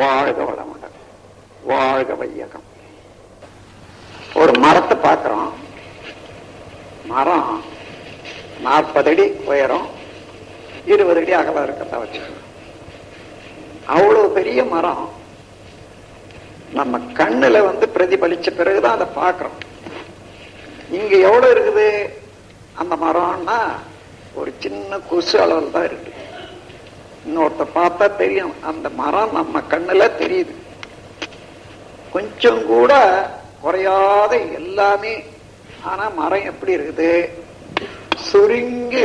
வாழ்க வளமுடன். வாழ்க வையகம். ஒரு மரத்தை பார்க்கிறோம். மரம் நாற்பது அடி உயரம் இருபது அடி அகலம் இருக்கிறதா வச்சுக்கணும். அவ்வளவு பெரிய மரம் நம்ம கண்ணுல வந்து பிரதிபலிச்ச பிறகுதான் அதை பார்க்கிறோம். இங்க எவ்வளவு இருக்குது அந்த மரம்னா ஒரு சின்ன கொசு அளவில் தான் இருக்கு இன்னொருத்த பார்த்தா தெரியும். அந்த மரம் நம்ம கண்ணுல தெரியுது. கொஞ்சம் கூட குறையாத எல்லாமே. ஆனா மரம் எப்படி இருக்குது? சுருங்கி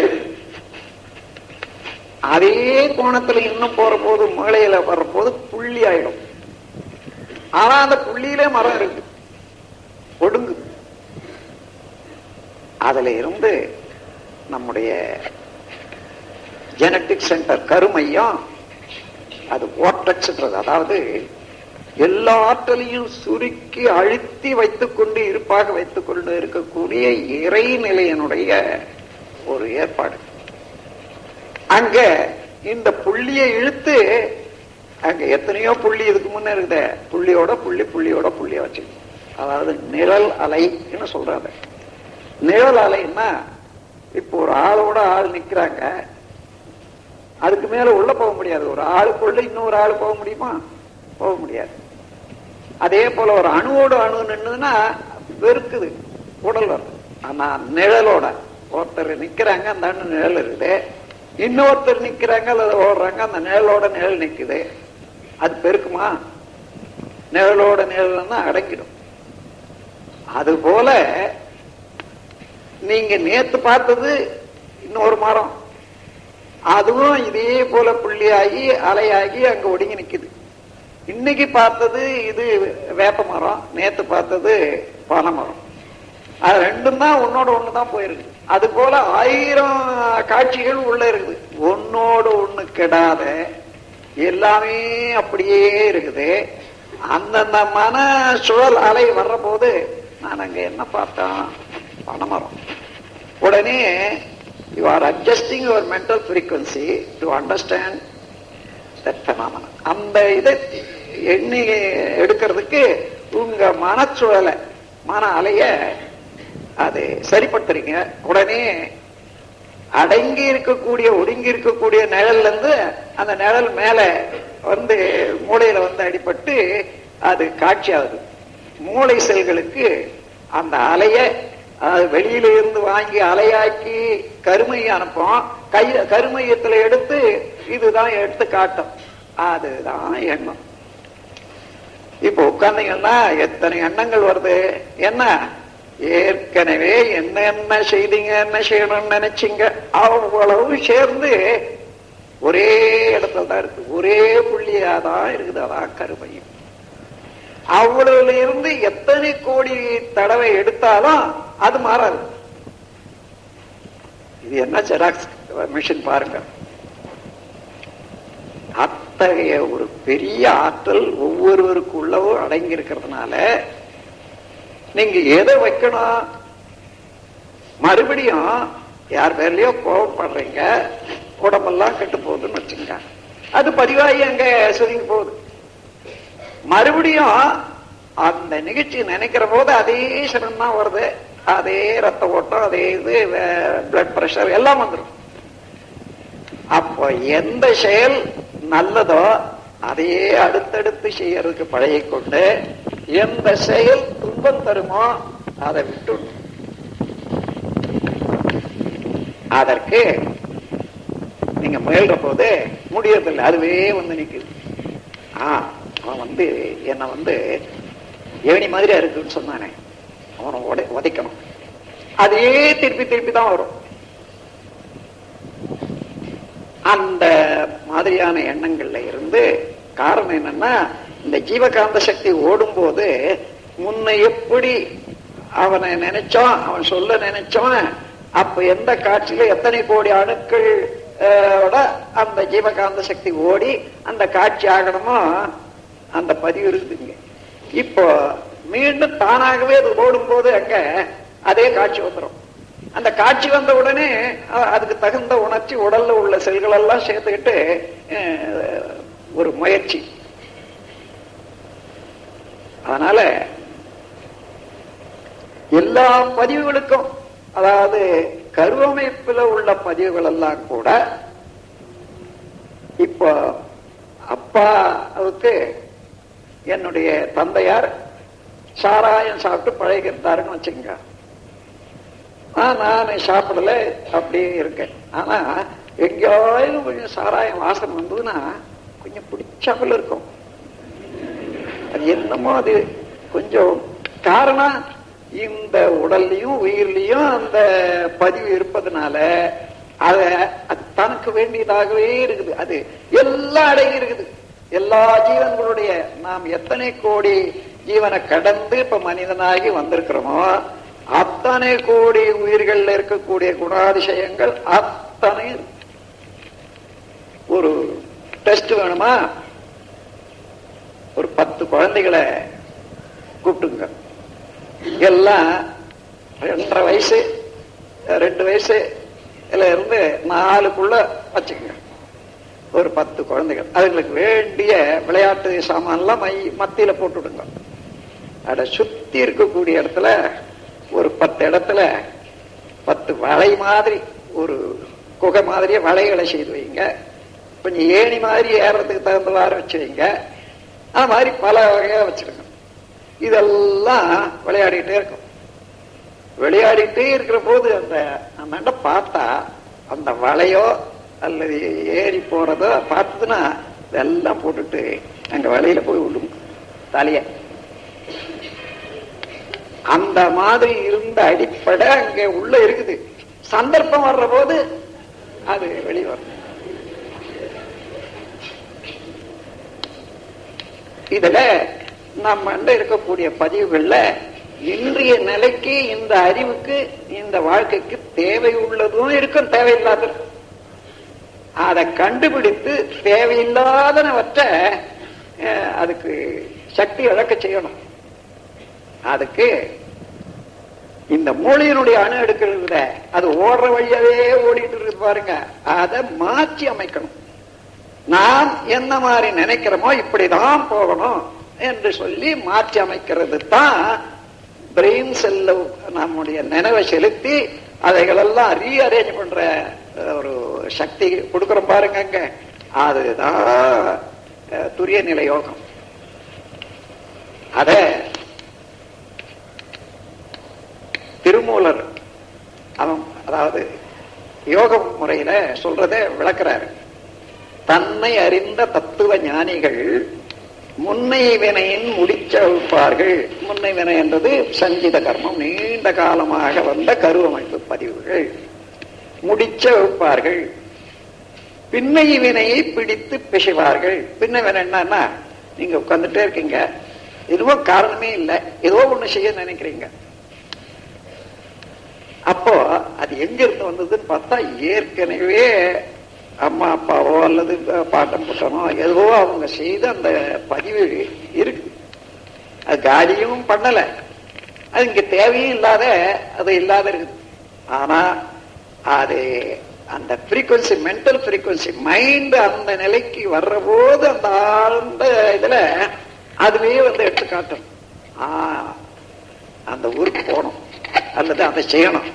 அதே கோணத்துல இன்னும் போற போது மேலையில வர்ற போது புள்ளி ஆயிடும். ஆனா அந்த புள்ளியிலே மரம் இருக்கு. ஒடுங்கு அதுல இருந்து நம்முடைய ஜெனட்டிக் சென்டர் கருமையம் அது ஓட்டச்சுன்றது அதாவது எல்லா ஆற்றலையும் சுருக்கி அழுத்தி வைத்துக் கொண்டு இருப்பாக வைத்துக் கொண்டு இருக்கக்கூடிய இறைநிலையனுடைய ஒரு ஏற்பாடு. அங்க இந்த புள்ளியை இழுத்து அங்க எத்தனையோ புள்ளி இதுக்கு முன்னே இருந்த புள்ளியோட புள்ளி புள்ளியோட புள்ளிய வச்சு அதாவது நிழல் அலைன்னு சொல்றாங்க. நிழல் அலைன்னா இப்போ ஒரு ஆளோட ஆள் நிக்கிறாங்க. அதுக்கு மேல உள்ள போக முடியாது. ஒரு ஆளுக்குள்ள இன்னொரு ஆள் போக முடியுமா? போக முடியாது. அதே போல ஒரு அணுவோட அணு நின்னுதுன்னா வெறுக்குது உடல் வருது ஆனா நிழலோட ஒருத்தர் நிக்கிறாங்க அந்த அணு நிழல் இருக்குது. இன்னொருத்தர் நிக்கிறாங்க அல்லது ஓடுறாங்க அந்த நிழலோட நிழல் நிக்குது. அது பெருக்குமா? நிழலோட நிழல்னா அடக்கிடும் அது போல நீங்க நேத்து பார்த்தது இன்னொரு மரம். அதுவும் இதே போல புள்ளியாகி அலையாகி அங்க ஒடுங்கி நிக்குது. இன்னைக்கு பார்த்தது இது வேப்ப மரம் நேத்து பார்த்தது பனை மரம். அது ரெண்டும் தான் ஒன்னோட ஒண்ணுதான் போயிருக்கு. அது போல ஆயிரம் காட்சிகள் உள்ள இருக்குது. ஒன்னோட ஒண்ணு கெடாத எல்லாமே அப்படியே இருக்குது. அந்தந்த மன சுழல் அலை வர்ற போது நான் அங்க என்ன பார்த்தேன்? பனைமரம் உடனே you are adjusting your mental frequency to understand that phenomenon. அந்த இதை எண்ணி எடுக்கிறதுக்கு உங்க மனச்சூழலை மன அலைய அது சரிப்படுத்துறீங்க உடனே அடங்கி இருக்கக்கூடிய ஒடுங்கி இருக்கக்கூடிய நிழல்ல இருந்து அந்த நிழல் மேல வந்து மூளையில வந்து அடிபட்டு அது காட்சியாகுது மூளை செல்களுக்கு அந்த அலைய வெளியில இருந்து வாங்கி அலையாக்கி கருமையை அனுப்போம். கை கருமையத்துல எடுத்து இதுதான் எடுத்து காட்டும் அதுதான் எண்ணம். இப்போ உட்கார்ந்தீங்கன்னா எத்தனை எண்ணங்கள் வருது? என்ன? ஏற்கனவே என்னென்ன செய்தீங்க என்ன செய்யணும்னு நினைச்சீங்க? அவ்வளவு சேர்ந்து ஒரே இடத்துல தான் இருக்கு. ஒரே புள்ளியாதான் இருக்குது. அதான் கருமையும் அவ்வளவுல இருந்து எத்தனை கோடி தடவை எடுத்தாலும் அது மாறாது. இது என்ன ஜெராக்ஸ் மிஷின் பாருங்க. அத்தகைய ஒரு பெரிய ஆற்றல் ஒவ்வொருவருக்குள்ளவும் அடங்கி இருக்கிறதுனால நீங்க எதை வைக்கணும்? மறுபடியும் யார் பேர்லயோ கோவப்படுறீங்க உடம்பெல்லாம் கெட்டு போகுதுன்னு வச்சுங்க அது பதிவாகி அங்க சுருங்கி போகுது. மறுபடியும் அந்த நிகழ்ச்சி நினைக்கிற போது அதே சிரம் தான் வருது. அதே ரத்த ஓட்டம் அதே இது பிளட் பிரஷர் எல்லாம் வந்துடும் அப்போ எந்த செயல் நல்லதோ அதையே அடுத்தடுத்து செய்யறதுக்கு பழகிக்கொண்டு எந்த செயல் துன்பம் தருமோ அதை விட்டு அதற்கு நீங்க முயல்ற போது முடியறதில்லை அதுவே வந்து நிக்குது. ஆ அவன் வந்து என்ன வந்து ஏணி மாதிரியா இருக்குன்னு சொன்னானே. அவனை உடை உதைக்கணும். அதே திருப்பி திருப்பி தான் வரும். அந்த மாதிரியான எண்ணங்கள்ல இருந்து காரணம் என்னன்னா இந்த ஜீவகாந்த சக்தி ஓடும் போது முன்ன எப்படி அவனை நினைச்சோம் அவன் சொல்ல நினைச்சோம் அப்ப எந்த காட்சியில எத்தனை கோடி அணுக்கள் ஓட அந்த ஜீவகாந்த சக்தி ஓடி அந்த காட்சி ஆகணுமோ அந்த பதிவு இருக்குதுங்க இப்போ மீண்டும் தானாகவே அது ஓடும் போது அங்க அதே காட்சி வந்துடும் அந்த காட்சி வந்த உடனே அதுக்கு தகுந்த உணர்ச்சி உடல்ல உள்ள செல்கள் எல்லாம் சேர்த்துக்கிட்டு ஒரு முயற்சி. அதனால எல்லா பதிவுகளுக்கும் அதாவது கருவமைப்புல உள்ள பதிவுகள் எல்லாம் கூட இப்போ அப்பாவுக்கு என்னுடைய தந்தையார் சாராயம் சாப்பிட்டு பழகிருந்தாருன்னு வச்சுங்க நான் சாப்பிடல அப்படியே இருக்கேன். ஆனா எங்கேயாவது கொஞ்சம் சாராயம் வாசனை வந்ததுன்னா கொஞ்சம் பிடிச்சாமல் இருக்கும். அது என்னமோ அது கொஞ்சம் காரணம். இந்த உடல்லையும் உயிர்லையும் அந்த பதிவு இருப்பதனால அத அது தனக்கு வேண்டியதாகவே இருக்குது. அது எல்லாம் அடங்கி இருக்குது. எல்லா ஜீவன்களுடைய நாம் எத்தனை கோடி ஜீவனை கடந்து இப்ப மனிதனாகி வந்திருக்கிறோமோ அத்தனை கோடி உயிர்கள்ல இருக்கக்கூடிய குணாதிசயங்கள் அத்தனை ஒரு டெஸ்ட் வேணுமா? ஒரு பத்து குழந்தைகளை கூப்பிட்டுங்க. எல்லாம் ரெண்டரை வயசு ரெண்டு வயசு இருந்து நாலுக்குள்ள வச்சுக்கோங்க. ஒரு பத்து குழந்தைகள். அதுங்களுக்கு வேண்டிய விளையாட்டு சாமான்லாம் மை மத்தியில போட்டுடுங்க அட சுத்தி இருக்கக்கூடிய இடத்துல ஒரு பத்து இடத்துல பத்து வலை மாதிரி ஒரு குகை மாதிரியே வலைகளை செய்து வைங்க. கொஞ்சம் ஏணி மாதிரி ஏறதுக்கு தகுந்தவாறு வச்சு வைங்க. அது மாதிரி பல வகையா வச்சிருங்க. இதெல்லாம் விளையாடிட்டே இருக்கும். விளையாடிட்டே இருக்கிற போது அந்த அந்த பார்த்தா அந்த வலையோ அல்லது ஏறி போறதோ பார்த்ததுன்னா இதெல்லாம் போட்டுட்டு அங்க வலையில போய் விடும் தலைய. அந்த மாதிரி இருந்த அடிப்படை அங்க உள்ள இருக்குது. சந்தர்ப்பம் வர்ற போது அது வெளிவரும் இதுல நம்ம இருக்கக்கூடிய பதிவுகள்ல இன்றைய நிலைக்கு இந்த அறிவுக்கு இந்த வாழ்க்கைக்கு தேவை உள்ளதும் இருக்கும் தேவையில்லாத அதை கண்டுபிடித்து தேவையில்லாதனவற்றை அதுக்கு சக்தி இழக்க செய்யணும். அதுக்கு இந்த மூளையினுடைய அணு எடுக்கிறது அது ஓடுற வழியாவே ஓடிட்டு இருக்கு பாருங்க. அதை மாற்றி அமைக்கணும். நாம் என்ன மாதிரி நினைக்கிறோமோ இப்படிதான் போகணும் என்று சொல்லி மாற்றி அமைக்கிறது தான் பிரெயின் செல்ல நம்முடைய நினைவை செலுத்தி அதைகளெல்லாம் ரீஅரேஞ்ச் பண்ற ஒரு சக்தி கொடுக்கிறோம் பாருங்க அங்க. அதுதான் துரிய நிலை யோகம். அத திருமூலர் அவன் அதாவது யோக முறையில சொல்றத விளக்குறாரு. தன்னை அறிந்த தத்துவ ஞானிகள் முன்னை வினையின் முடிச்சவிப்பார்கள் முன்னை வினை என்பது சஞ்சித கர்மம். நீண்ட காலமாக வந்த கருவமைப்பு பதிவுகள். முடிச்ச வைப்பார்கள். பின்னை வினையை பிடித்து பிசைவார்கள். பின்ன என்னன்னா நீங்க உட்கார்ந்துட்டே இருக்கீங்க. எதுவும் காரணமே இல்லை. ஏதோ ஒண்ணு செய்ய நினைக்கிறீங்க. அப்போ அது எங்க இருந்து வந்ததுன்னு பார்த்தா ஏற்கனவே அம்மா அப்பாவோ அல்லது பாட்டம் புட்டனோ எதுவோ அவங்க செய்த அந்த பதிவு இருக்கு. அது காலியும் பண்ணலை. அது இங்க தேவையும் இல்லாத அது இல்லாத இருக்குது. ஆனா அது அந்த ஃப்ரீக்குவன்சி மென்டல் ஃப்ரீக்குவன்சி மைண்ட் அந்த நிலைக்கு வர்ற போது அந்த ஆழ்ந்த இதுல அதுவே வந்து எடுத்து காட்டும் அந்த ஊருக்கு போகணும். அல்லது அதை செய்யணும்.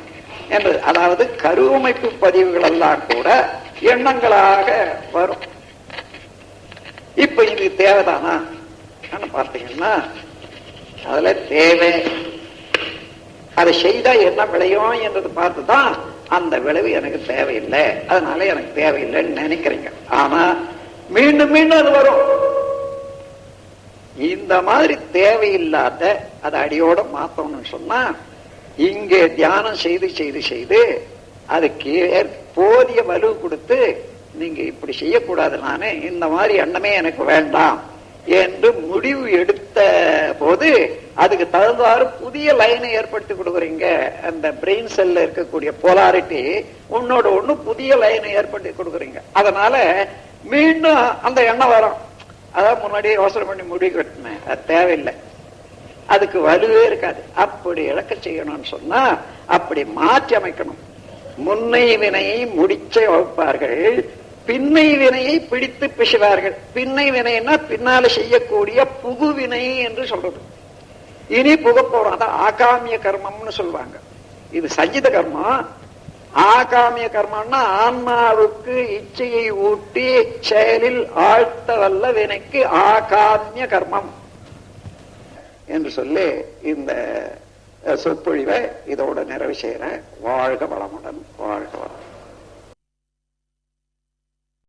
என்று அதாவது கருவமைப்பு பதிவுகள் எல்லாம் கூட எண்ணங்களாக வரும். இப்ப இது தேவைதானா? பார்த்தீங்கன்னா அதுல தேவை. அதை செய்தா என்ன விளையும் என்றது பார்த்துதான் அந்த விளைவு எனக்கு தேவையில்லை. அதனால எனக்கு தேவையில்லைன்னு நினைக்கிறீங்க. ஆனா மீண்டும் மீண்டும் அது வரும். இந்த மாதிரி தேவையில்லாத அதை அடியோட மாத்தணும்னு சொன்னா இங்கே தியானம் செய்து செய்து செய்து அதுக்கு போதிய வலு கொடுத்து நீங்க இப்படி செய்யக்கூடாது நானே இந்த மாதிரி எண்ணமே எனக்கு வேண்டாம். என்று முடிவு எடுத்த போது அதுக்கு தகுந்தாறு புதிய லைனை ஏற்படுத்தி கொடுக்குறீங்க. அந்த பிரெயின் செல்ல இருக்கக்கூடிய போலாரிட்டி உன்னோட ஒண்ணு புதிய லைனை ஏற்படுத்தி கொடுக்குறீங்க. அதனால மீண்டும் அந்த எண்ணம் வரும். அதான் முன்னாடியே யோசனை பண்ணி முடிவு கட்டினேன். அது தேவையில்லை. அதுக்கு வலுவே இருக்காது. அப்படி இழக்க செய்யணும்னு சொன்னா அப்படி மாற்றி அமைக்கணும். முன்னை வினையை முடிச்சே வகுப்பார்கள். பின்னை வினையை பிடித்து பிசுவார்கள். பின்னை வினைன்னா பின்னால செய்யக்கூடிய புகுவினை என்று சொல்றது. இனி புக போறோம் அதான் ஆகாமிய கர்மம்னு சொல்லுவாங்க. இது சஞ்சித கர்மம் ஆகாமிய கர்மம்னா ஆன்மாவுக்கு இச்சையை ஊட்டி செயலில் ஆழ்த்த வல்ல வினைக்கு ஆகாமிய கர்மம் என்று சொல்லி இந்த சொற்பொழிவை இதோட நிறைவு செய்யறேன். வாழ்க வளமுடன் வாழ்க வளம்